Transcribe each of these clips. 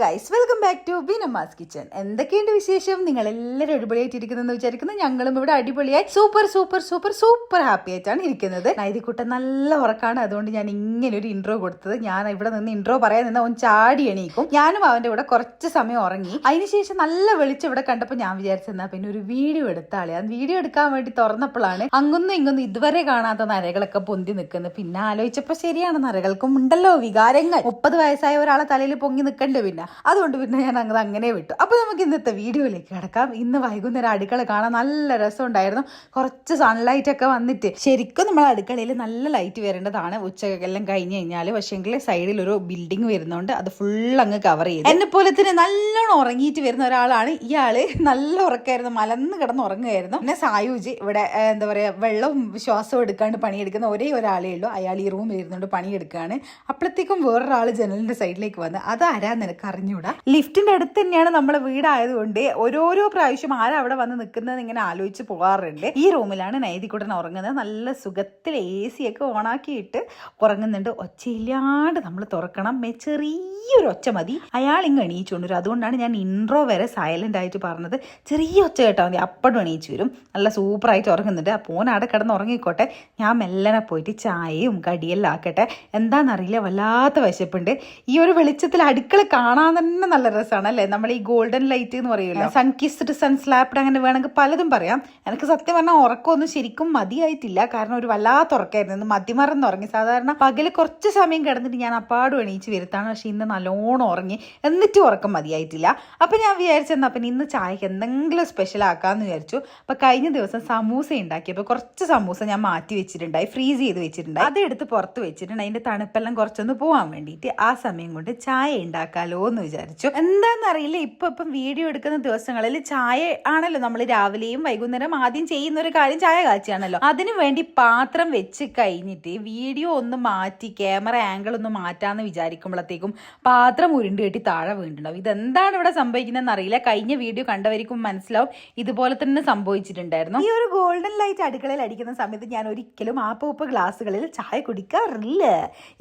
Guys welcome back to ബിനമാസ് kitchen എന്തൊക്കെയുണ്ട് വിശേഷം? നിങ്ങൾ എല്ലാവരും അടിപൊളിയായിട്ട് ഇരിക്കുന്നെന്ന് വിചാരിക്കുന്നു. ഞങ്ങളും ഇവിടെ അടിപൊളിയായി super super super super happy ആയിട്ടാണ് ഇരിക്കുന്നത്. നൈതിക്കുട്ടൻ നല്ല ഉറക്കാണ്. അതുകൊണ്ട് ഞാൻ ഇങ്ങനെ ഒരു ഇൻട്രോ കൊടുത്തത്. ഞാൻ ഇവിടെ നിന്ന് ഇൻട്രോ പറയാൻ നിന്ന് അവൻ ചാടി എണീക്കും. ഞാനും അവന്റെ കൂടെ കുറച്ച് സമയം ഉറങ്ങി. അതിനുശേഷം നല്ല വെളിച്ചം ഇവിടെ കണ്ടപ്പോൾ ഞാൻ വിചാരിച്ചെന്നാ പിന്നെ ഒരു വീഡിയോ എടുത്താളെ. ആ വീഡിയോ എടുക്കാൻ വേണ്ടി തുറന്നപ്പോഴാണ് അങ്ങൊന്നും ഇങ്ങൊന്നും ഇതുവരെ കാണാത്ത നരകളൊക്കെ പൊന്തി നിൽക്കുന്നത്. പിന്നെ ആലോചിച്ചപ്പോൾ ശരിയാണ് നരകൾക്കും ഉണ്ടല്ലോ വികാരങ്ങൾ. മുപ്പത് വയസ്സായ ഒരാളെ തലയിൽ പൊങ്ങി നിൽക്കണ്ടേ പിന്നെ. അതുകൊണ്ട് പിന്നെ ഞാൻ അങ്ങനെ അങ്ങനെ വിട്ടു. അപ്പോൾ നമുക്ക് ഇന്നത്തെ വീഡിയോയിലേക്ക് കിടക്കാം. ഇന്ന് വൈകുന്നേരം അടുക്കള കാണാൻ നല്ല രസമുണ്ടായിരുന്നു. കുറച്ച് സൺലൈറ്റ് ഒക്കെ വന്നിട്ട് ശരിക്കും നമ്മൾ അടുക്കളയിൽ നല്ല ലൈറ്റ് വരേണ്ടതാണ്. ഉച്ചക്കെല്ലാം കഴിഞ്ഞ് കഴിഞ്ഞാൽ പക്ഷേങ്കിൽ സൈഡിൽ ഒരു ബിൽഡിംഗ് വരുന്നുണ്ട്. അത് ഫുൾ അങ്ങ് കവർ ചെയ്ത്. എന്നെ പോലെ തന്നെ നല്ലോണം ഉറങ്ങിയിട്ട് വരുന്ന ഒരാളാണ്. ഇയാൾ നല്ല ഉറക്കായിരുന്നു. മലന്ന് കിടന്ന് ഉറങ്ങുമായിരുന്നു പിന്നെ സായുജി ഇവിടെ എന്താ പറയുക വെള്ളവും ശ്വാസവും എടുക്കാണ്ട് പണിയെടുക്കുന്ന ഒരേ ഒരാളേ ഉള്ളൂ. അയാൾ ഈ റൂമിൽ ഇരുന്നുകൊണ്ട് പണിയെടുക്കുകയാണ്. അപ്പോഴത്തേക്കും വേറൊരാൾ ജനലിന്റെ സൈഡിലേക്ക് വന്ന് അത് ആരാ നിനക്ക് അറിഞ്ഞൂടാ. ലിഫ്റ്റിന്റെ അടുത്ത് തന്നെയാണ് നമ്മളെ വീടായതുകൊണ്ട് ഓരോരോ പ്രാവശ്യം ആരാ അവിടെ വന്ന് നിൽക്കുന്നത് ഇങ്ങനെ ആലോചിച്ച് പോകാറുണ്ട്. ഈ റൂമിലാണ് നൈതിക്കുടൻ ഉറങ്ങുന്നത്. നല്ല സുഖത്തിൽ എ സി ഒക്കെ ഓണാക്കിയിട്ട് ഉറങ്ങുന്നുണ്ട്. ഒച്ചയില്ലാണ്ട് നമ്മൾ തുറക്കണം. ചെറിയൊരു ഒച്ച മതി. അയാൾ ഇങ്ങ് എണീച്ചുകൊണ്ട് വരും അതുകൊണ്ടാണ് ഞാൻ ഇൻട്രോ വരെ സൈലന്റ് ആയിട്ട് പറഞ്ഞത്. ചെറിയ ഒച്ച കേട്ടാൽ മതി. അപ്പടും എണീച്ചു വരും. നല്ല സൂപ്പറായിട്ട് ഉറങ്ങുന്നുണ്ട്. അപ്പോൾ അവിടെ കിടന്ന് ഉറങ്ങിക്കോട്ടെ. ഞാൻ മെല്ലനെ പോയിട്ട് ചായയും കടിയെല്ലാം ആക്കട്ടെ. എന്താണെന്നറിയില്ല വല്ലാത്ത വിശപ്പുണ്ട്. ഈ ഒരു വെളിച്ചത്തിൽ അടുക്കള കാണാൻ തന്നെ നല്ല രസമാണ് അല്ലേ? നമ്മൾ ഈ ഗോൾഡൻ ലൈറ്റ് എന്ന് പറയുമല്ലോ സൺ കിസ്ഡ് സൺ സ്ലാപ്ഡ് അങ്ങനെ വേണമെങ്കിൽ പലതും പറയാം. എനിക്ക് സത്യം പറഞ്ഞാൽ ഉറക്കമൊന്നും ശരിക്കും മതിയായിട്ടില്ല. കാരണം ഒരു വല്ലാത്ത ഉറക്കമായിരുന്നു ഇന്ന് മതിമറന്ന് ഉറങ്ങി. സാധാരണ പകൽ കുറച്ച് സമയം കിടന്നിട്ട് ഞാൻ അപ്പാടും എണീച്ച് വരുത്താണ്. പക്ഷെ ഇന്ന് നല്ലോണം ഉറങ്ങി. എന്നിട്ട് ഉറക്കം മതിയായിട്ടില്ല. അപ്പം ഞാൻ വിചാരിച്ചെന്നാ പിന്നെ ഇന്ന് ചായക്ക് എന്തെങ്കിലും സ്പെഷ്യൽ ആക്കാമെന്ന് വിചാരിച്ചു. അപ്പം കഴിഞ്ഞ ദിവസം സമൂസ ഉണ്ടാക്കിയപ്പോൾ കുറച്ച് സമൂസ ഞാൻ മാറ്റി വെച്ചിട്ടുണ്ടായി. ഫ്രീസ് ചെയ്ത് വെച്ചിട്ടുണ്ടായി. അതെടുത്ത് പുറത്ത് വെച്ചിട്ടുണ്ട്. അതിന്റെ തണുപ്പെല്ലാം കുറച്ചൊന്ന് പോകാൻ വേണ്ടിയിട്ട് ആ സമയം കൊണ്ട് ചായ ഉണ്ടാക്കാലോ എന്ന് വിചാരിച്ചു. എന്താണെന്നറിയില്ല ഇപ്പൊ ഇപ്പം വീഡിയോ എടുക്കുന്ന ദിവസങ്ങളിൽ ചായ ആണല്ലോ നമ്മൾ രാവിലെയും വൈകുന്നേരം ആദ്യം ചെയ്യുന്ന ഒരു കാര്യം ചായ കാച്ചിയാണല്ലോ. അതിനു വേണ്ടി പാത്രം വെച്ച് കഴിഞ്ഞിട്ട് വീഡിയോ ഒന്ന് മാറ്റി ക്യാമറ ആംഗിൾ ഒന്ന് മാറ്റാന്ന് വിചാരിക്കുമ്പോഴത്തേക്കും പാത്രം ഉരുണ്ട് കെട്ടി താഴെ വീണ്ടുണ്ടാവും ഇതെന്താണ് ഇവിടെ സംഭവിക്കുന്നതെന്ന് അറിയില്ല കഴിഞ്ഞ വീഡിയോ കണ്ടവർക്കും മനസ്സിലാവും. ഇതുപോലെ തന്നെ സംഭവിച്ചിട്ടുണ്ടായിരുന്നു. ഈ ഒരു ഗോൾഡൻ ലൈറ്റ് അടുക്കളയിൽ അടിക്കുന്ന സമയത്ത് ഞാൻ ഒരിക്കലും ആ പൂപ്പ് ഗ്ലാസ്സുകളിൽ ചായ കുടിക്കാറില്ല.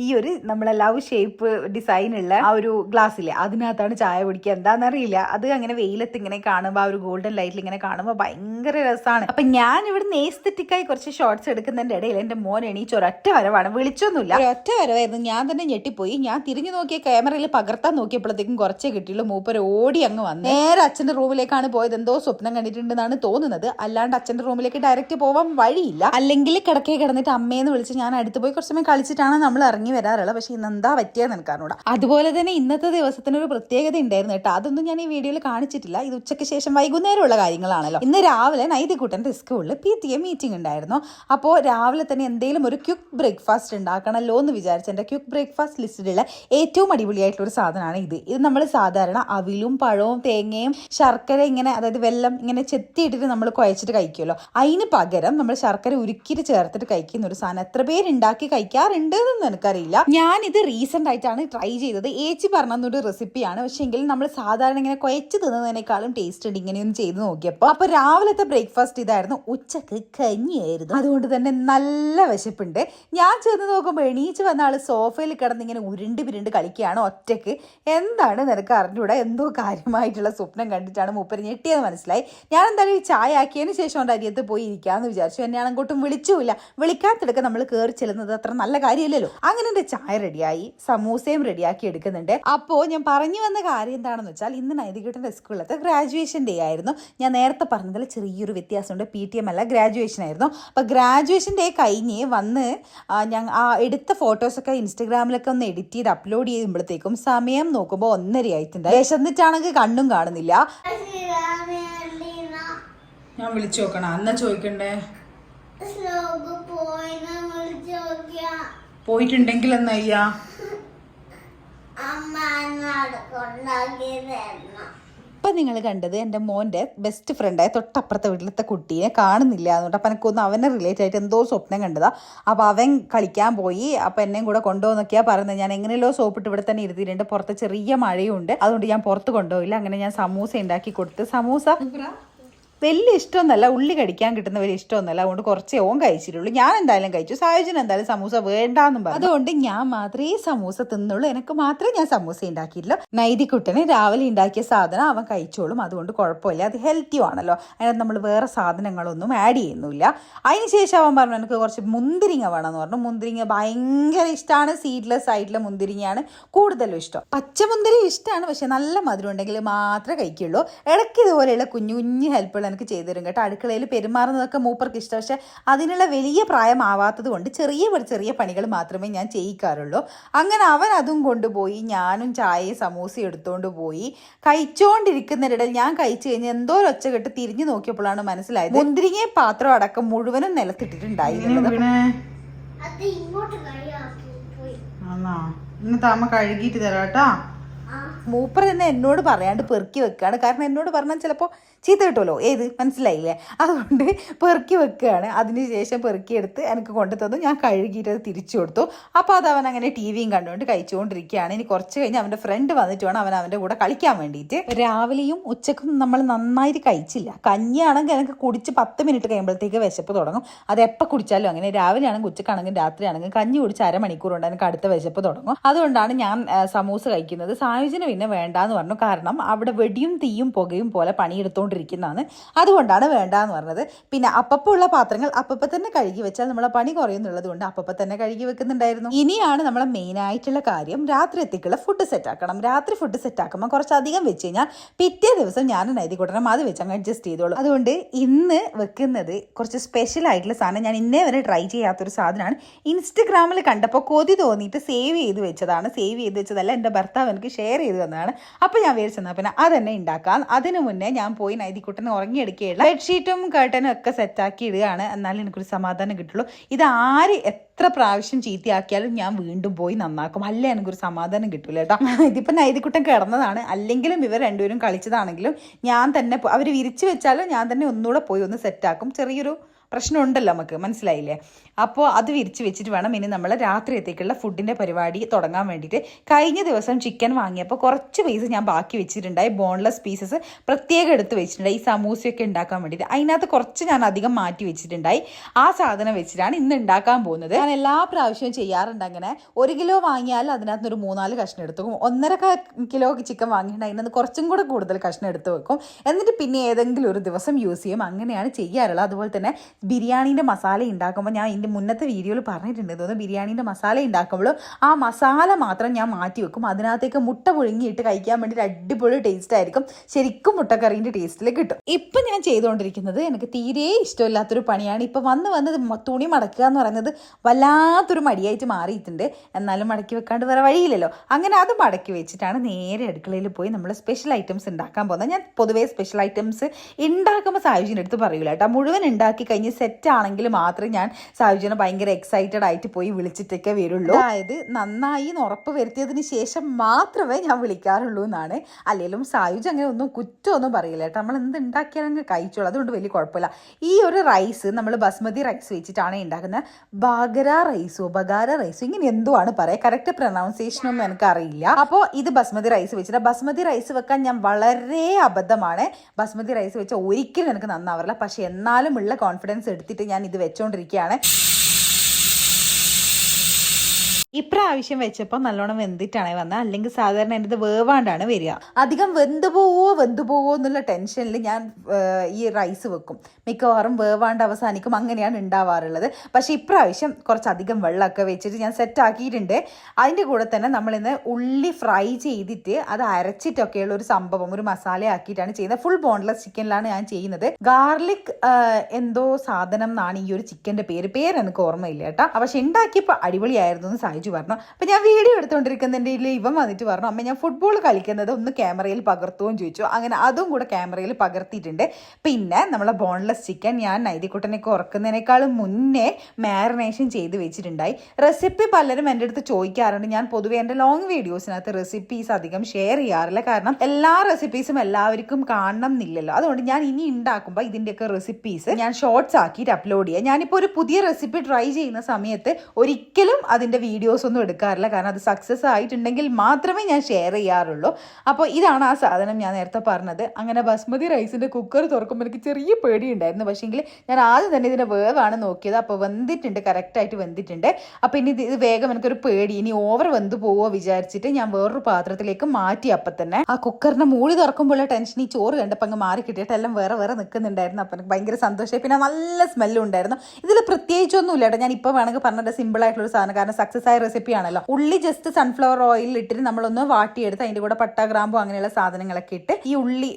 ഈ ഒരു നമ്മളെ ലവ് ഷേപ്പ് ഡിസൈൻ ഉള്ള ആ ഒരു ഗ്ലാസ്സില്ലേ അതിനകത്താണ് ചായ കുടിക്കുക. എന്താണെന്നറിയില്ല അത് അങ്ങനെ വെയിലത്ത് ഇങ്ങനെ കാണുമ്പോൾ ആ ഒരു ഗോൾഡൻ ലൈറ്റിൽ ഇങ്ങനെ കാണുമ്പോൾ ഭയങ്കര രസമാണ് അപ്പൊ ഞാൻ ഇവിടെ നേസ്തെറ്റിക്കായി കുറച്ച് ഷോർട്സ് എടുക്കുന്നതിന്റെ ഇടയിൽ എന്റെ മോൻ എണീച്ച് ഒരൊറ്റ വരവാണ്. വിളിച്ചൊന്നുമില്ല. ഒരൊറ്റ വരവായിരുന്നു. ഞാൻ തന്നെ ഞെട്ടിപ്പോയി. ഞാൻ തിരിഞ്ഞു നോക്കിയ ക്യാമറയിൽ പകർത്താൻ നോക്കിയപ്പോഴത്തേക്കും കുറച്ചേ കിട്ടിയുള്ളൂ. മൂപ്പര് ഓടി അങ്ങ് വന്നു. നേരെ അച്ഛന്റെ റൂമിലേക്കാണ് പോയത്. എന്തോ സ്വപ്നം കണ്ടിട്ടുണ്ടെന്നാണ് തോന്നുന്നത്. അല്ലാണ്ട് അച്ഛന്റെ റൂമിലേക്ക് ഡയറക്റ്റ് പോവാൻ വഴിയില്ല. അല്ലെങ്കിൽ കിടക്കേ കിടന്നിട്ട് അമ്മയെന്ന് വിളിച്ച് ഞാൻ അടുത്ത് പോയി കുറച്ച് സമയം കളിച്ചിട്ടാണ് നമ്മൾ ഇറങ്ങി വരാറുള്ളത്. പക്ഷെ ഇന്ന് എന്താ പറ്റിയെന്ന് എനിക്കറിഞ്ഞൂടാ. അതുപോലെ തന്നെ ഇന്നത്തെ ദിവസത്തിന് ഒരു പ്രത്യേകത ഉണ്ടായിരുന്നു കേട്ടോ. അതൊന്നും ഞാൻ ഈ വീഡിയോയിൽ കാണിച്ചിട്ടില്ല. ഇത് ഉച്ചയ്ക്ക് ശേഷം വൈകുന്നേരമുള്ള കാര്യങ്ങളാണല്ലോ. ഇന്ന് രാവിലെ നൈതിക്കുട്ടന്റെ സ്കൂളിൽ പി ടി എ മീറ്റിംഗ് ഉണ്ടായിരുന്നു. അപ്പോൾ രാവിലെ തന്നെ എന്തെങ്കിലും ഒരു ക്യുക്ക് ബ്രേക്ക്ഫാസ്റ്റ് ഉണ്ടാക്കണമല്ലോ എന്ന് വിചാരിച്ച എന്റെ ക്യുക്ക് ബ്രേക്ക്ഫാസ്റ്റ് ലിസ്റ്റിലുള്ള ഏറ്റവും അടിപൊളിയായിട്ടുള്ള ഒരു സാധനമാണ് ഇത്. ഇത് നമ്മൾ സാധാരണ അവിലും പഴവും തേങ്ങയും ശർക്കര ഇങ്ങനെ അതായത് വെള്ളം ഇങ്ങനെ ചെത്തിയിട്ടിട്ട് നമ്മൾ കുഴച്ചിട്ട് കഴിക്കുമല്ലോ. അതിന് പകരം നമ്മൾ ശർക്കര ഉരുക്കിട്ട് ചേർത്തിട്ട് കഴിക്കുന്ന ഒരു സാധനം. എത്ര പേര് ഉണ്ടാക്കി കഴിക്കാറുണ്ട് എന്നൊന്നും എനിക്കറിയില്ല. ഞാനിത് ഇത് റീസെന്റ് ആയിട്ടാണ് ട്രൈ ചെയ്തത്. ഏച്ചി പറഞ്ഞൊരു റെസിപ്പിയാണ് പക്ഷെ എങ്കിലും നമ്മൾ സാധാരണ ഇങ്ങനെ കുഴച്ച് തിന്നുന്നതിനേക്കാളും ടേസ്റ്റ് ഉണ്ട്. ഇങ്ങനെയൊന്ന് ചെയ്ത് നോക്കിയപ്പോൾ. അപ്പോൾ രാവിലത്തെ ബ്രേക്ക്ഫാസ്റ്റ് ഇതായിരുന്നു. ഉച്ചയ്ക്ക് കഞ്ഞിയായിരുന്നു. അതുകൊണ്ട് തന്നെ നല്ല വിശപ്പുണ്ട്. ഞാൻ ചെന്ന് നോക്കുമ്പോൾ എണീച്ച് വന്ന ആൾ സോഫയിൽ കിടന്ന് ഇങ്ങനെ ഉരുണ്ട് പിരുണ്ട് കളിക്കുകയാണ് ഒറ്റയ്ക്ക്. എന്താണ് നിനക്ക് അറിഞ്ഞൂടാ? എന്തോ കാര്യമായിട്ടുള്ള സ്വപ്നം കണ്ടിട്ടാണ് മൂപ്പര് ഞെട്ടിയെന്ന് മനസ്സിലായി. ഞാൻ എന്തായാലും ചായ ആക്കിയതിന് ശേഷം അവന്റെ അരിയത്ത് പോയി ഇരിക്കാമെന്ന് വിചാരിച്ചു. എന്നെ അങ്ങോട്ടും വിളിച്ചുമില്ല. വിളിക്കാത്തിടക്ക് നമ്മൾ കയറി ചെല്ലുന്നത് അത്ര നല്ല കാര്യമില്ലല്ലോ. അങ്ങനെ എന്റെ ചായ റെഡിയായി സമൂസയും റെഡിയാക്കി എടുക്കുന്നുണ്ട്. അപ്പോൾ ഞാൻ പറഞ്ഞു വന്ന കാര്യം എന്താണെന്ന് വെച്ചാൽ ഇന്ന് നൈതികേട്ടന്റെ സ്കൂളിലത്തെ ഗ്രാജുവേഷൻ ഡേ ആയിരുന്നു. ഞാൻ നേരത്തെ പറഞ്ഞതിൽ ചെറിയൊരു വ്യത്യാസമുണ്ട്. പി ടി എം അല്ല ഗ്രാജുവേഷൻ ആയിരുന്നു. അപ്പോൾ ഗ്രാജുവേഷൻ ഡേ കഴിഞ്ഞ് വന്ന് ഞാൻ ആ എടുത്ത ഫോട്ടോസൊക്കെ ഇൻസ്റ്റഗ്രാമിലൊക്കെ ഒന്ന് എഡിറ്റ് ചെയ്ത് അപ്ലോഡ് ചെയ്യുമ്പോഴത്തേക്കും സമയം നോക്കുമ്പോൾ ഒന്നര ആയിട്ടുണ്ട്. വിശന്നിട്ടാണെങ്കിൽ കണ്ണും കാണുന്നില്ല. ഞാൻ വിളിച്ചു നോക്കണം. എന്നാ ചോദിക്കണ്ടേ? പോയിട്ടുണ്ടെങ്കിൽ എന്നയ്യാ ഇപ്പം നിങ്ങൾ കണ്ടത് എന്റെ മോന്റെ ബെസ്റ്റ് ഫ്രണ്ടായ തൊട്ടപ്പുറത്തെ വീട്ടിലത്തെ കുട്ടിയെ കാണുന്നില്ല അതുകൊണ്ട് അപ്പം എനിക്കൊന്ന് അവനെ റിലേറ്റ് ആയിട്ട് എന്തോ സ്വപ്നം കണ്ടതാ. അപ്പോൾ അവൻ കളിക്കാൻ പോയി. അപ്പം എന്നെയും കൂടെ കൊണ്ടുപോകുന്നൊക്കെയാണ് പറയുന്നത്. ഞാൻ എങ്ങനെയല്ലോ സോപ്പിട്ട് ഇവിടെ തന്നെ ഇരുത്തിയിട്ടുണ്ട്. പുറത്ത് ചെറിയ മഴയുണ്ട്. അതുകൊണ്ട് ഞാൻ പുറത്ത് കൊണ്ടുപോയില്ല. അങ്ങനെ ഞാൻ സമൂസ ഉണ്ടാക്കി കൊടുത്ത്. സമൂസ? വലിയ ഇഷ്ടമൊന്നുമല്ല. ഉള്ളി കടിക്കാൻ കിട്ടുന്ന വലിയ ഇഷ്ടമൊന്നുമല്ല. അതുകൊണ്ട് കുറച്ചേ ഓൻ കഴിച്ചിട്ടുള്ളൂ. ഞാൻ എന്തായാലും കഴിച്ചു. സായുജൻ എന്തായാലും സമൂസ വേണ്ടാന്നും പറഞ്ഞു. അതുകൊണ്ട് ഞാൻ മാത്രമേ സമൂസ തിന്നുള്ളൂ. എനിക്ക് മാത്രമേ ഞാൻ സമൂസ ഉണ്ടാക്കിയിട്ടുള്ളൂ. നൈതിക്കുട്ടന് രാവിലെ ഉണ്ടാക്കിയ സാധനം അവൻ കഴിച്ചോളും. അതുകൊണ്ട് കുഴപ്പമില്ല. അത് ഹെൽത്തി ആണല്ലോ. അതിനകത്ത് നമ്മൾ വേറെ സാധനങ്ങളൊന്നും ആഡ് ചെയ്യുന്നില്ല. അതിനുശേഷം അവൻ പറഞ്ഞു എനിക്ക് കുറച്ച് മുന്തിരിങ്ങ വേണമെന്ന് പറഞ്ഞു. മുന്തിരിങ്ങ ഭയങ്കര ഇഷ്ടമാണ് സീഡ്ലെസ് ആയിട്ടുള്ള മുന്തിരിങ്ങയാണ് കൂടുതലും ഇഷ്ടം. പച്ചമുന്തിരി ഇഷ്ടമാണ് പക്ഷെ നല്ല മധുരം ഉണ്ടെങ്കിൽ മാത്രമേ കഴിക്കുള്ളൂ. ഇടയ്ക്ക് ഇതുപോലെയുള്ള കുഞ്ഞു കുഞ്ഞു ഹെൽപ്പുകൾ എനിക്ക് ചെയ്തു തരും കേട്ടോ. അടുക്കളയിൽ പെരുമാറുന്നതൊക്കെ മൂപ്പർക്ക് ഇഷ്ടം. പക്ഷേ അതിനുള്ള വലിയ പ്രായമാവാത്തത് കൊണ്ട് ചെറിയ ചെറിയ പണികൾ മാത്രമേ ഞാൻ ചെയ്യിക്കാറുള്ളൂ. അങ്ങനെ അവൻ അതും കൊണ്ടുപോയി ഞാനും ചായയും സമൂസയും എടുത്തുകൊണ്ട് പോയി. കഴിച്ചുകൊണ്ടിരിക്കുന്നതിനിടയിൽ ഞാൻ കഴിച്ചു കഴിഞ്ഞ് എന്തോ ഒരു ഒച്ചകെട്ട് തിരിഞ്ഞു നോക്കിയപ്പോഴാണ് മനസ്സിലായത് മുന്തിരിങ്ങ പാത്രം അടക്കം മുഴുവനും നിലത്തിട്ടിട്ടുണ്ടായിരുന്നത്. ഇങ്ങോട്ട് കഴിയാക്കി പോയി. ആണോ ഇന്ന് താമ കഴുകിയിട്ട് തരാട്ടാ ആ. മൂപ്പർ തന്നെ എന്നോട് പറയാണ്ട് പെറുക്കി വെക്കുകയാണ് കാരണം എന്നോട് പറഞ്ഞാൽ ചിലപ്പോൾ ചീത്ത കിട്ടുമല്ലോ ഏത്? മനസ്സിലായില്ലേ? അതുകൊണ്ട് പെറുക്കി വെക്കുകയാണ് അതിനുശേഷം പെറുക്കിയെടുത്ത് എനിക്ക് കൊണ്ടു തന്നു. ഞാൻ കഴുകിയിട്ട് അത് തിരിച്ചു കൊടുത്തു. അപ്പോൾ അത് അവൻ അങ്ങനെ ടി വിയും കണ്ടുകൊണ്ട് കഴിച്ചുകൊണ്ടിരിക്കുകയാണ്. ഇനി കുറച്ച് കഴിഞ്ഞ് അവന്റെ ഫ്രണ്ട് വന്നിട്ട് വേണം അവൻ അവന്റെ കൂടെ കളിക്കാൻ വേണ്ടിയിട്ട്. രാവിലെയും ഉച്ചക്കും നമ്മൾ നന്നായിട്ട് കഴിച്ചില്ല. കഞ്ഞിയാണെങ്കിൽ എനിക്ക് കുടിച്ച് പത്ത് മിനിറ്റ് കഴിയുമ്പോഴത്തേക്ക് വിശപ്പ് തുടങ്ങും. അത് എപ്പോൾ കുടിച്ചാലും അങ്ങനെ. രാവിലെ ആണെങ്കിൽ ഉച്ചക്കാണെങ്കിൽ രാത്രിയാണെങ്കിൽ കഞ്ഞി കുടിച്ച് അരമണിക്കൂർ കൊണ്ട് എനിക്ക് അടുത്ത വിശപ്പ് തുടങ്ങും. അതുകൊണ്ടാണ് ഞാൻ സമൂസ കഴിക്കുന്നത്. സായുജിന് പിന്നെ വേണ്ടാന്ന് പറഞ്ഞു. കാരണം അവിടെ വെടിയും തീയും പുകയും പോലെ പണിയെടുത്തുകൊണ്ടിരിക്കുന്നതാണ് അതുകൊണ്ടാണ് വേണ്ടാന്ന് പറഞ്ഞത്. പിന്നെ അപ്പപ്പോൾ ഉള്ള പാത്രങ്ങൾ അപ്പപ്പം തന്നെ കഴുകി വെച്ചാൽ നമ്മളെ പണി കുറയുന്നുള്ളത് കൊണ്ട് അപ്പപ്പം തന്നെ കഴുകി വെക്കുന്നുണ്ടായിരുന്നു. ഇനിയാണ് നമ്മളെ മെയിൻ ആയിട്ടുള്ള കാര്യം രാത്രി എത്തിക്കുള്ള ഫുഡ് സെറ്റ് ആക്കണം. രാത്രി ഫുഡ് സെറ്റ് ആക്കുമ്പോൾ കുറച്ചധികം വെച്ച് കഴിഞ്ഞാൽ പിറ്റേ ദിവസം ഞാൻ നൈതി കൂട്ടണം അത് വെച്ച് അങ്ങ് അഡ്ജസ്റ്റ് ചെയ്തോളൂ. അതുകൊണ്ട് ഇന്ന് വെക്കുന്നത് കുറച്ച് സ്പെഷ്യൽ ആയിട്ടുള്ള സാധനം ഞാൻ ഇന്നേ വരെ ട്രൈ ചെയ്യാത്തൊരു സാധനമാണ്. ഇൻസ്റ്റഗ്രാമിൽ കണ്ടപ്പോൾ കൊതി തോന്നിയിട്ട് സേവ് ചെയ്ത് വെച്ചതാണ്. സേവ് ചെയ്ത് വെച്ചതല്ല. എന്റെ ഭർത്താവ് എനിക്ക് ഷെയർ ചെയ്ത് തന്നതാണ് അപ്പോൾ ഞാൻ വിചാരിച്ചെന്നാൽ പിന്നെ അതന്നെ ഉണ്ടാക്കാം അതിനു മുന്നേ ഞാൻ പോയി നൈതിക്കുട്ടനെ ഉറങ്ങിയെടുക്കുകയുള്ള ബെഡ്ഷീറ്റും കർട്ടനും ഒക്കെ സെറ്റാക്കി ഇടുകയാണ്. എന്നാലും എനിക്കൊരു സമാധാനം കിട്ടുള്ളൂ. ഇത് ആര് എത്ര പ്രാവശ്യം ചീത്തയാക്കിയാലും ഞാൻ വീണ്ടും പോയി നന്നാക്കും. അല്ലേ എനിക്കൊരു സമാധാനം കിട്ടില്ല കേട്ടോ. ഇതിപ്പോൾ നൈതിക്കുട്ടൻ കിടന്നതാണ്. അല്ലെങ്കിലും ഇവർ രണ്ടുപേരും കളിച്ചതാണെങ്കിലും ഞാൻ തന്നെ അവർ വിരിച്ചു വെച്ചാലും ഞാൻ തന്നെ ഒന്നുകൂടെ പോയി ഒന്ന് സെറ്റാക്കും ചെറിയൊരു പ്രശ്നമുണ്ടല്ലോ നമുക്ക് മനസ്സിലായില്ലേ? അപ്പോൾ അത് വിരിച്ച് വെച്ചിട്ട് വേണം ഇനി നമ്മൾ രാത്രിയത്തേക്കുള്ള ഫുഡിന്റെ പരിപാടി തുടങ്ങാൻ വേണ്ടിയിട്ട്. കഴിഞ്ഞ ദിവസം ചിക്കൻ വാങ്ങിയപ്പോൾ കുറച്ച് പീസ് ഞാൻ ബാക്കി വെച്ചിട്ടുണ്ടായി. ബോൺലെസ് പീസസ് പ്രത്യേകം എടുത്ത് വെച്ചിട്ടുണ്ടായി ഈ സമൂസയൊക്കെ ഉണ്ടാക്കാൻ വേണ്ടിയിട്ട്. അതിനകത്ത് കുറച്ച് ഞാൻ അധികം മാറ്റി വെച്ചിട്ടുണ്ടായി. ആ സാധനം വെച്ചിട്ടാണ് ഇന്ന് ഉണ്ടാക്കാൻ പോകുന്നത്. ഞാൻ എല്ലാ പ്രാവശ്യവും ചെയ്യാറുണ്ട് അങ്ങനെ. ഒരു കിലോ വാങ്ങിയാൽ അതിനകത്ത് ഒരു മൂന്നാൽ കഷ്ണം എടുത്തു വെക്കും. ഒന്നര കിലോ ചിക്കൻ വാങ്ങിയിട്ടുണ്ടെങ്കിൽ അതിനകത്ത് കുറച്ചും കൂടെ കൂടുതൽ കഷ്ണം എടുത്ത് വെക്കും. എന്നിട്ട് പിന്നെ ഏതെങ്കിലും ഒരു ദിവസം യൂസ് ചെയ്യും. അങ്ങനെയാണ് ചെയ്യാറുള്ളത്. അതുപോലെ തന്നെ ബിരിയാണീന്റെ മസാല ഉണ്ടാക്കുമ്പോൾ ഞാൻ ഇതിന്റെ മുന്നത്തെ വീഡിയോയിൽ പറഞ്ഞിട്ടുണ്ട്. തോന്നുന്നു ബിരിയാണീന്റെ മസാല ഉണ്ടാക്കുമ്പോൾ ആ മസാല മാത്രം ഞാൻ മാറ്റി വെക്കും. അതിനകത്തേക്ക് മുട്ട പുഴുങ്ങിയിട്ട് കഴിക്കാൻ വേണ്ടിയിട്ട് അടിപൊളി ടേസ്റ്റ് ആയിരിക്കും. ശരിക്കും മുട്ടക്കറീന്റെ ടേസ്റ്റിൽ കിട്ടും. ഇപ്പം ഞാൻ ചെയ്തുകൊണ്ടിരിക്കുന്നത് എനിക്ക് തീരെ ഇഷ്ടമില്ലാത്തൊരു പണിയാണ്. ഇപ്പം വന്ന് വന്ന് തുണി മടക്കുക എന്ന് പറയുന്നത് വല്ലാത്തൊരു മടിയായിട്ട് മാറിയിട്ടുണ്ട്. എന്നാലും മടക്കി വെക്കാണ്ട് വേറെ വഴിയില്ലല്ലോ. അങ്ങനെ അത് മടക്കി വെച്ചിട്ടാണ് നേരെ അടുക്കളയിൽ പോയി നമ്മൾ സ്പെഷ്യൽ ഐറ്റംസ് ഉണ്ടാക്കാൻ പോകുന്നത്. ഞാൻ പൊതുവേ സ്പെഷ്യൽ ഐറ്റംസ് ഉണ്ടാക്കുമ്പോൾ സാഹചര്യം എടുത്ത് പറയൂല കേട്ടോ. മുഴുവൻ ഉണ്ടാക്കി സെറ്റ് ആണെങ്കിൽ മാത്രമേ ഞാൻ സായുജിനെ ഭയങ്കര എക്സൈറ്റഡ് ആയിട്ട് പോയി വിളിച്ചിട്ടൊക്കെ വരുള്ളൂ. അതായത് നന്നായി എന്ന് ഉറപ്പ് വരുത്തിയതിന് ശേഷം മാത്രമേ ഞാൻ വിളിക്കാറുള്ളൂ എന്നാണ്. അല്ലെങ്കിലും സായുജ് അങ്ങനെ ഒന്നും കുറ്റമൊന്നും പറയില്ല കേട്ടോ. നമ്മൾ എന്ത് ഉണ്ടാക്കിയാലും അങ്ങ് കഴിച്ചോളൂ. അതുകൊണ്ട് വലിയ കുഴപ്പമില്ല. ഈ ഒരു റൈസ് നമ്മൾ ബസ്മതി റൈസ് വെച്ചിട്ടാണ് ഉണ്ടാക്കുന്നത് ബാഗര റൈസോ ബഗാര റൈസോ ഇങ്ങനെ എന്തോ ആണ് പറയുക കറക്റ്റ് പ്രൊനൗൺസിയേഷൻ ഒന്നും എനിക്ക് അറിയില്ല. അപ്പോൾ ഇത് ബസ്മതി റൈസ് വെച്ചിട്ട് ബസ്മതി റൈസ് വെക്കാൻ ഞാൻ വളരെ അബദ്ധമാണ്. ബസ്മതി റൈസ് വെച്ചാൽ ഒരിക്കലും എനിക്ക് നന്നാവില്ല പക്ഷെ എന്നാലും ഉള്ള കോൺഫിഡൻസ് എടുത്തിട്ട് ഞാൻ ഇത് വെച്ചുകൊണ്ടിരിക്കുകയാണ് ഇപ്രാവശ്യം വെച്ചപ്പോൾ നല്ലോണം വെന്തിട്ടാണ് വന്നത്. അല്ലെങ്കിൽ സാധാരണ എന്റെ വേവാണ്ടാണ് വരിക. അധികം വെന്ത് പോവോ വെന്ത് പോവോ എന്നുള്ള ടെൻഷനിൽ ഞാൻ ഈ റൈസ് വെക്കും. മിക്കവാറും വേവാണ്ട് അവസാനിക്കും. അങ്ങനെയാണ് ഉണ്ടാവാറുള്ളത്. പക്ഷേ ഇപ്രാവശ്യം കുറച്ചധികം വെള്ളമൊക്കെ വെച്ചിട്ട് ഞാൻ സെറ്റ് ആക്കിയിട്ടുണ്ട്. അതിന്റെ കൂടെ തന്നെ നമ്മളിന്ന് ഉള്ളി ഫ്രൈ ചെയ്തിട്ട് അത് അരച്ചിട്ടൊക്കെയുള്ള ഒരു സംഭവം ഒരു മസാല ആക്കിയിട്ടാണ് ചെയ്യുന്നത്. ഫുൾ ബോൺലെസ് ചിക്കനിലാണ് ഞാൻ ചെയ്യുന്നത്. ഗാർലിക് എന്തോ സാധനം എന്നാണ് ഈ ഒരു ചിക്കന്റെ പേര്. പേര് എനിക്ക് ഓർമ്മയില്ല കേട്ടോ. പക്ഷെ ഉണ്ടാക്കിയപ്പോൾ അടിപൊളിയായിരുന്നു എന്ന് സായിച്ചു പറഞ്ഞു അപ്പം ഞാൻ വീഡിയോ എടുത്തുകൊണ്ടിരിക്കുന്നതിന്റെ ഇവൻ വന്നിട്ട് പറഞ്ഞു അമ്മ ഞാൻ ഫുട്ബോൾ കളിക്കുന്നത് ഒന്ന് ക്യാമറയിൽ പകർത്തുകയും ചോദിച്ചു. അങ്ങനെ അതും കൂടെ ക്യാമറയിൽ പകർത്തിയിട്ടുണ്ട്. പിന്നെ നമ്മളെ ബോൺലെസ് ചിക്കൻ ഞാൻ നൈതിക്കുട്ടനൊക്കെ ഉറക്കുന്നതിനേക്കാളും മുന്നേ മാരിനേഷൻ ചെയ്ത് വെച്ചിട്ടുണ്ടായി. റെസിപ്പി പലരും എന്റെ അടുത്ത് ചോദിക്കാറുണ്ട്. ഞാൻ പൊതുവേ എന്റെ ലോങ് വീഡിയോസിനകത്ത് റെസിപ്പീസ് അധികം ഷെയർ ചെയ്യാറില്ല. കാരണം എല്ലാ റെസിപ്പീസും എല്ലാവർക്കും കാണണം എന്നില്ലല്ലോ. അതുകൊണ്ട് ഞാൻ ഇനി ഉണ്ടാക്കുമ്പോൾ ഇതിന്റെയൊക്കെ റെസിപ്പീസ് ഞാൻ ഷോർട്സ് ആക്കിയിട്ട് അപ്ലോഡ് ചെയ്യാം. ഞാനിപ്പോൾ ഒരു പുതിയ റെസിപ്പി ട്രൈ ചെയ്യുന്ന സമയത്ത് ഒരിക്കലും അതിന്റെ വീഡിയോസ് വീഡിയോസ് ഒന്നും എടുക്കാറില്ല. കാരണം അത് സക്സസ് ആയിട്ടുണ്ടെങ്കിൽ മാത്രമേ ഞാൻ ഷെയർ ചെയ്യാറുള്ളൂ. അപ്പോൾ ഇതാണ് ആ സാധനം ഞാൻ നേരത്തെ പറഞ്ഞത്. അങ്ങനെ ബസ്മതി റൈസിന്റെ കുക്കർ തുറക്കുമ്പോൾ എനിക്ക് ചെറിയ പേടിയുണ്ടായിരുന്നു. പക്ഷേങ്കിൽ ഞാൻ ആദ്യം തന്നെ ഇതിന്റെ വേവാണ് നോക്കിയത്. അപ്പോൾ വെന്തിട്ടുണ്ട് കറക്റ്റായിട്ട് വെന്തിട്ടുണ്ട്. അപ്പോൾ ഇനി ഇത് വേഗം എനിക്കൊരു പേടി. ഇനി ഓവർ വെന്ത് പോവോ വിചാരിച്ചിട്ട് ഞാൻ വേറൊരു പാത്രത്തിലേക്ക് മാറ്റി അപ്പം തന്നെ. ആ കുക്കറിന്റെ മൂടി തുറക്കുമ്പോഴുള്ള ടെൻഷൻ ഈ ചോറ് കണ്ടപ്പോൾ അങ്ങ് മാറി കിട്ടിയിട്ട് എല്ലാം വേറെ വേറെ നിൽക്കുന്നുണ്ടായിരുന്നു. അപ്പം എനിക്ക് ഭയങ്കര സന്തോഷമായി. പിന്നെ നല്ല സ്മെല്ലും ഉണ്ടായിരുന്നു. ഇതിൽ പ്രത്യേകിച്ചൊന്നുമില്ല കേട്ടോ. ഞാൻ ഇപ്പോൾ വേണമെങ്കിൽ പറഞ്ഞിട്ട് ഒരു സാധനം. കാരണം സക്സസ് ആയ റെസിപ്പി ആണല്ലോ. ഉള്ളി ജസ്റ്റ് സൺഫ്ലവർ ഓയിൽ ഇട്ടിട്ട് നമ്മളൊന്ന് വാട്ടിയെടുത്ത് അതിന്റെ കൂടെ പട്ട ഗ്രാമ്പു അങ്ങനെയുള്ള സാധനങ്ങളൊക്കെ ഇട്ട് ഈ ഉള്ളി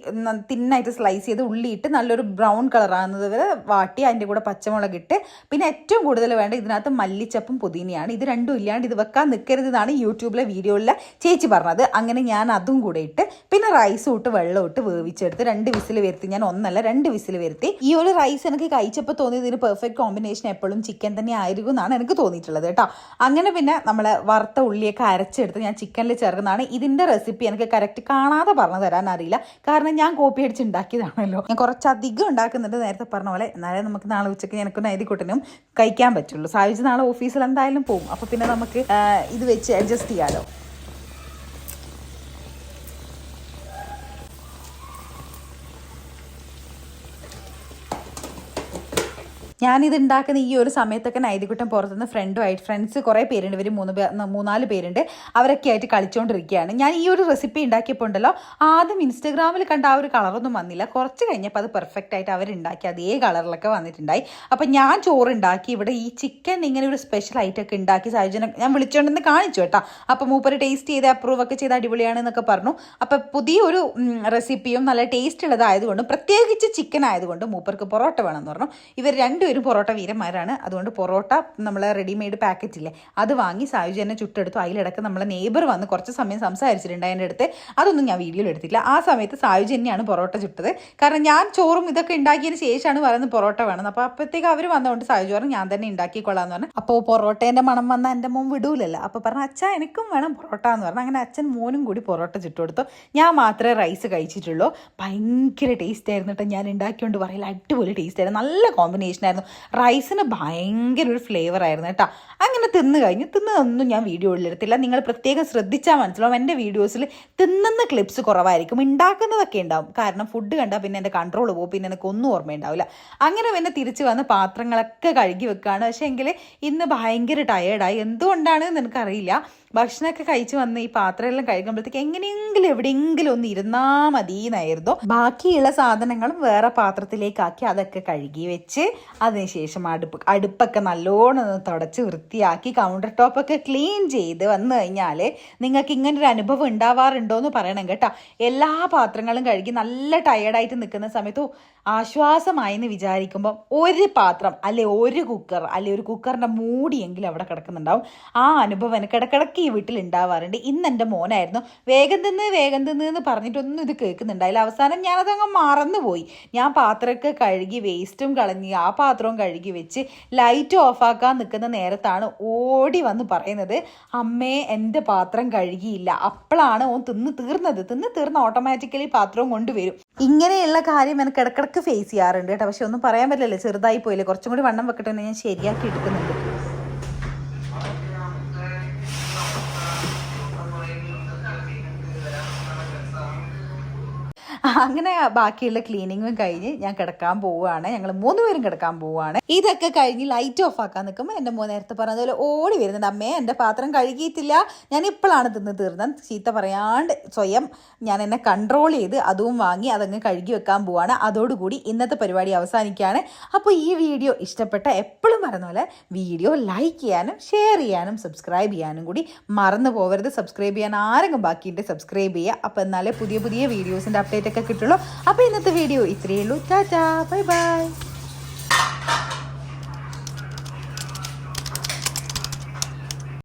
തിന്നായിട്ട് സ്ലൈസ് ചെയ്ത് ഉള്ളി ഇട്ട് നല്ലൊരു ബ്രൗൺ കളർ ആകുന്നത് വരെ വാട്ടി അതിന്റെ കൂടെ പച്ചമുളക് ഇട്ട് പിന്നെ ഏറ്റവും കൂടുതൽ വേണ്ട ഇതിനകത്ത് മല്ലിച്ചപ്പും പുതിനയാണ്. ഇത് രണ്ടും ഇല്ലാണ്ട് ഇത് വെക്കാൻ നിൽക്കരുത് എന്നാണ് യൂട്യൂബിലെ വീഡിയോയിലെ ചേച്ചി പറഞ്ഞത്. അങ്ങനെ ഞാൻ അതും കൂടെ ഇട്ട് പിന്നെ റൈസും ഇട്ട് വെള്ളം ഇട്ട് വേവിച്ചെടുത്ത് രണ്ട് വിസിൽ വരുത്തി. ഞാൻ ഒന്നല്ല രണ്ട് വിസിൽ വരുത്തി. ഈ ഒരു റൈസ് എനിക്ക് കഴിച്ചപ്പോൾ തോന്നിയത് ഇതിന് പെർഫെക്റ്റ് കോമ്പിനേഷൻ എപ്പോഴും ചിക്കൻ തന്നെ ആയിരിക്കും എന്നാണ് എനിക്ക് തോന്നിയിട്ടുള്ളത് കേട്ടോ. അങ്ങനെ പിന്നെ നമ്മൾ വറുത്ത ഉള്ളിയൊക്കെ അരച്ചെടുത്ത് ഞാൻ ചിക്കനിൽ ചേർക്കുന്നതാണ്. ഇതിന്റെ റെസിപ്പി എനിക്ക് കറക്റ്റ് കാണാതെ പറഞ്ഞു തരാൻ അറിയില്ല കാരണം ഞാൻ കോപ്പി അടിച്ച് ഉണ്ടാക്കിയതാണല്ലോ ഞാൻ കുറച്ചധികം ഉണ്ടാക്കുന്നുണ്ട് നേരത്തെ പറഞ്ഞ പോലെ എന്നാലേ നമുക്ക് നാളെ ഉച്ചയ്ക്ക് എനിക്ക് നൈതിക്കുട്ടനും കഴിക്കാൻ പറ്റുള്ളൂ. സായുജ് നാളെ ഓഫീസിൽ എന്തായാലും പോകും. അപ്പോൾ പിന്നെ നമുക്ക് ഇത് വെച്ച് അഡ്ജസ്റ്റ് ചെയ്യാമല്ലോ ഞാനിത് ഉണ്ടാക്കുന്ന ഈ ഒരു സമയത്തൊക്കെ നൈതികുട്ടം പുറത്തുനിന്ന് ഫ്രണ്ടുമായിട്ട് ഫ്രണ്ട്സ് കുറേ പേരുണ്ട്. ഇവർ മൂന്ന് പേർ മൂന്നാൽ പേരുണ്ട്. അവരൊക്കെ ആയിട്ട് കളിച്ചുകൊണ്ടിരിക്കുകയാണ് ഞാൻ ഈ ഒരു റെസിപ്പി ഉണ്ടാക്കിയപ്പോൾ ഉണ്ടല്ലോ ആദ്യം ഇൻസ്റ്റഗ്രാമിൽ കണ്ട ആ ഒരു കളറൊന്നും വന്നില്ല. കുറച്ച് കഴിഞ്ഞപ്പോൾ അത് പെർഫെക്റ്റ് ആയിട്ട് അവരുണ്ടാക്കി. അതേ കളറിലൊക്കെ വന്നിട്ടുണ്ടായി. അപ്പം ഞാൻ ചോറ് ഉണ്ടാക്കി ഇവിടെ ഈ ചിക്കൻ ഇങ്ങനെ ഒരു സ്പെഷ്യൽ ഐറ്റമൊക്കെ ഉണ്ടാക്കി സാഹചര്യം ഞാൻ വിളിച്ചുകൊണ്ടെന്ന് കാണിച്ചു കേട്ടോ. അപ്പം മൂപ്പര് ടേസ്റ്റ് ചെയ്ത് അപ്രൂവ് ഒക്കെ ചെയ്ത് അടിപൊളിയാണ് എന്നൊക്കെ പറഞ്ഞു. അപ്പം പുതിയൊരു റെസിപ്പിയും നല്ല ടേസ്റ്റ് ഉള്ളതായതുകൊണ്ടും പ്രത്യേകിച്ച് ചിക്കൻ ആയതുകൊണ്ട് മൂപ്പർക്ക് പൊറോട്ട വേണമെന്ന് പറഞ്ഞു. ഇവർ രണ്ടുപേരും പൊറോട്ട വീരന്മാരാണ്. അതുകൊണ്ട് പൊറോട്ട നമ്മൾ റെഡിമെയ്ഡ് പാക്കറ്റ് ഇല്ലേ? അത് വാങ്ങി സായുജ് തന്നെ ചുട്ടെടുത്തു. അതിലിടക്ക് നമ്മളെ നെയ്ബർ വന്ന് കുറച്ച് സമയം സംസാരിച്ചിട്ടുണ്ട് അതിന്റെ അടുത്ത്. അതൊന്നും ഞാൻ വീഡിയോയിൽ എടുത്തില്ല ആ സമയത്ത് സായുജ് തന്നെയാണ് പൊറോട്ട ചുട്ടത്. കാരണം ഞാൻ ചോറും ഇതൊക്കെ ഉണ്ടാക്കിയതിന് ശേഷമാണ് പറയുന്നത് പൊറോട്ട വേണം. അപ്പോൾ അപ്പോഴത്തേക്ക് അവർ വന്നതുകൊണ്ട് സായുജ് പറഞ്ഞു ഞാൻ തന്നെ ഉണ്ടാക്കിക്കൊള്ളാന്ന് പറഞ്ഞു. അപ്പോൾ പൊറോട്ടേന്റെ മണം വന്ന എന്റെ മോൻ വിടൂലല്ലോ. അപ്പോൾ പറഞ്ഞു അച്ഛാ എനിക്കും വേണം പൊറോട്ട എന്ന് പറഞ്ഞു. അങ്ങനെ അച്ഛൻ മോനും കൂടി പൊറോട്ട ചുട്ടു കൊടുത്തു. ഞാൻ മാത്രമേ റൈസ് കഴിച്ചിട്ടുള്ളൂ. ഭയങ്കര ടേസ്റ്റ് ആയിരുന്നു കേട്ടോ ഞാൻ ഉണ്ടാക്കിയോണ്ട് പറയില്ല അടിപൊളി ടേസ്റ്റ് ആയിരുന്നു. നല്ല കോമ്പിനേഷൻ ആയിരുന്നു. റൈസിന് ഭയങ്കര ഒരു ഫ്ലേവർ ആയിരുന്നു കേട്ടോ. അങ്ങനെ തിന്ന് കഴിഞ്ഞ് തിന്നതൊന്നും ഞാൻ വീഡിയോയിൽ എടുത്തില്ല. നിങ്ങൾ പ്രത്യേകം ശ്രദ്ധിച്ചാൽ മനസ്സിലാവും എന്റെ വീഡിയോസിൽ തിന്നുന്ന ക്ലിപ്സ് കുറവായിരിക്കും. ഉണ്ടാക്കുന്നതൊക്കെ ഉണ്ടാവും. കാരണം ഫുഡ് കണ്ടാൽ പിന്നെ എന്റെ കൺട്രോൾ പോകും പിന്നെ എനിക്ക് ഒന്നും ഓർമ്മയുണ്ടാവില്ല. അങ്ങനെ പിന്നെ തിരിച്ച് വന്ന് പാത്രങ്ങളൊക്കെ കഴുകി വെക്കുകയാണ് പക്ഷേ എങ്കിൽ ഇന്ന് ഭയങ്കര ടയേർഡായി എന്തുകൊണ്ടാണ് എനിക്കറിയില്ല. ഭക്ഷണമൊക്കെ കഴിച്ചു വന്ന് ഈ പാത്രമെല്ലാം കഴിക്കുമ്പോഴത്തേക്ക് എങ്ങനെയെങ്കിലും എവിടെയെങ്കിലും ഒന്ന് ഇരുന്നാൽ മതി എന്നായിരുന്നു ബാക്കിയുള്ള സാധനങ്ങളും വേറെ പാത്രത്തിലേക്കാക്കി അതൊക്കെ കഴുകി വെച്ച് അതിനുശേഷം അടുപ്പ് അടുപ്പൊക്കെ നല്ലോണം ഒന്ന് തുടച്ച് വൃത്തിയാക്കി കൗണ്ടർ ടോപ്പൊക്കെ ക്ലീൻ ചെയ്ത് വന്നു കഴിഞ്ഞാൽ നിങ്ങൾക്ക് ഇങ്ങനെ ഒരു അനുഭവം ഉണ്ടാവാറുണ്ടോ എന്ന് പറയണം കേട്ടോ. എല്ലാ പാത്രങ്ങളും കഴുകി നല്ല ടയേർഡായിട്ട് നിൽക്കുന്ന സമയത്ത് "ഓ, ആശ്വാസമായി എന്ന് വിചാരിക്കുമ്പോൾ ഒരു പാത്രം അല്ലെ ഒരു കുക്കർ അല്ലെ ഒരു കുക്കറിന്റെ മൂടിയെങ്കിലും അവിടെ കിടക്കുന്നുണ്ടാവും. ആ അനുഭവം എനിക്ക് ഇടക്കിടക്ക് ഈ വീട്ടിൽ ഉണ്ടാവാറുണ്ട്. ഇന്ന് എന്റെ മോനായിരുന്നു. വേഗം തിന്ന് വേഗം തിന്ന് എന്ന് പറഞ്ഞിട്ടൊന്നും ഇത് കേൾക്കുന്നുണ്ടായില്ല അവസാനം ഞാനതങ്ങ് മറന്നുപോയി. ഞാൻ പാത്രമൊക്കെ കഴുകി വേസ്റ്റും കളഞ്ഞ് ആ പാത്രവും കഴുകി വെച്ച് ലൈറ്റ് ഓഫാക്കാൻ നിൽക്കുന്ന നേരത്താണ് ഓടി വന്ന് പറയുന്നത് അമ്മേ എന്റെ പാത്രം കഴുകിയില്ല. അപ്പോഴാണ് ഓൻ തിന്ന് തീർന്നത്. തിന്ന് തീർന്ന് ഓട്ടോമാറ്റിക്കലി പാത്രവും കൊണ്ടുവരും. ഇങ്ങനെയുള്ള കാര്യം എനിക്ക് ഇടക്കിടക്ക് ഫേസ് ചെയ്യാറുണ്ട് കേട്ടോ. പക്ഷെ ഒന്നും പറയാൻ പറ്റില്ലല്ലോ. ചെറുതായി പോയില്ലേ. കുറച്ചും കൂടി വണ്ണം വെക്കട്ടെ ഞാൻ ശരിയാക്കി എടുക്കുന്നുണ്ട്. അങ്ങനെ ബാക്കിയുള്ള ക്ലീനിങ്ങും കഴിഞ്ഞ് ഞാൻ കിടക്കാൻ പോവുകയാണ്. ഞങ്ങൾ മൂന്ന് പേരും കിടക്കാൻ പോവുകയാണ്. ഇതൊക്കെ കഴിഞ്ഞ് ലൈറ്റ് ഓഫ് ആക്കാൻ നിൽക്കുമ്പോൾ എന്റെ മോൻ നേരത്തെ പറഞ്ഞതുപോലെ ഓടി വരുന്നുണ്ട്. അമ്മേ എന്റെ പാത്രം കഴുകിയിട്ടില്ല. ഞാൻ ഇപ്പോഴാണ് തിന്ന് തീർന്നത്. ചീത്ത പറയാണ്ട് സ്വയം ഞാൻ എന്നെ കൺട്രോൾ ചെയ്ത് അതും വാങ്ങി അതങ്ങ് കഴുകി വെക്കാൻ പോവാണ് അതോടുകൂടി ഇന്നത്തെ പരിപാടി അവസാനിക്കുകയാണ്. അപ്പോൾ ഈ വീഡിയോ ഇഷ്ടപ്പെട്ട എപ്പോഴും പറഞ്ഞ പോലെ വീഡിയോ ലൈക്ക് ചെയ്യാനും ഷെയർ ചെയ്യാനും സബ്സ്ക്രൈബ് ചെയ്യാനും കൂടി മറന്നു പോകരുത് സബ്സ്ക്രൈബ് ചെയ്യാൻ ആരെങ്കിലും ബാക്കിയുണ്ട് സബ്സ്ക്രൈബ് ചെയ്യുക. അപ്പോൾ എന്നാലേ പുതിയ പുതിയ വീഡിയോസിന്റെ അപ്ഡേറ്റ് ഒക്കെ കിട്ടുള്ളൂ അപ്പോൾ ഇന്നത്തെ വീഡിയോ ഇത്രയേ ഉള്ളൂ. Tata bye bye.